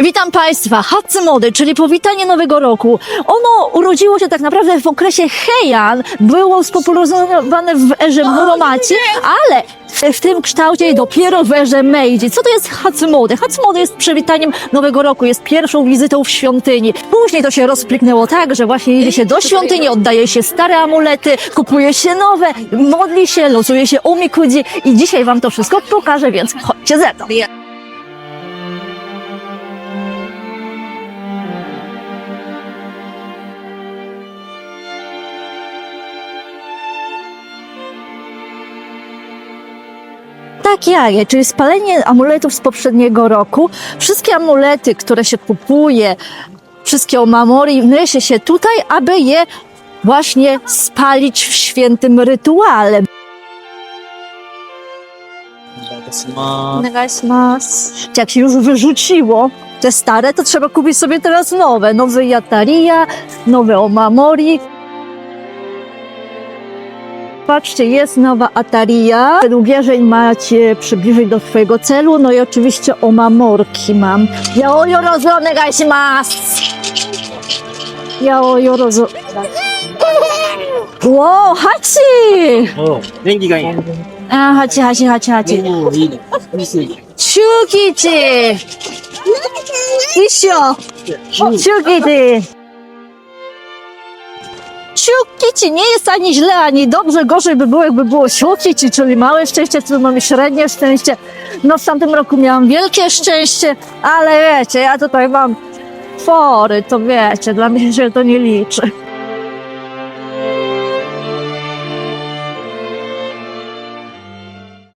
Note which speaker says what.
Speaker 1: Witam Państwa, Hatsumody, czyli powitanie Nowego Roku. Ono urodziło się tak naprawdę w okresie Heian, było spopularyzowane w erze Muromaci, ale w, tym kształcie dopiero w erze Meiji. Co to jest Hatsumody? Hatsumody jest przywitaniem Nowego Roku, jest pierwszą wizytą w świątyni. Później to się rozpliknęło tak, że właśnie jedzie się do świątyni, oddaje się stare amulety, kupuje się nowe, modli się, losuje się umikudzi i dzisiaj Wam to wszystko pokażę, więc chodźcie ze mną. jak jaje, czyli spalenie amuletów z poprzedniego roku. Wszystkie amulety, które się kupuje, wszystkie omamori wniesie się tutaj, aby je właśnie spalić w świętym rytuale. Negasmas. Jak się już wyrzuciło te stare, to trzeba kupić sobie teraz nowe. Nowe jataria, nowe Omamori. Patrzcie, jest nowa Ataria. Ubierzeń macie przybliżyć do swojego celu. No i oczywiście Omamorki mam. Yaoyo rozo negashimasu. Yaoyo rozo. Wow, hachi!
Speaker 2: お元気がいい。
Speaker 1: A, hachi, hachi, hachi, hachi.
Speaker 2: おいいね。いいし。
Speaker 1: Shukichi! Isio! Shukichi! Shukichi nie jest ani źle, ani dobrze. Gorzej by było, jakby było Shukichi, czyli małe szczęście, tu mamy średnie szczęście. No w tamtym roku miałam wielkie szczęście, ale wiecie, ja tutaj mam fory, to wiecie, dla mnie się to nie liczy.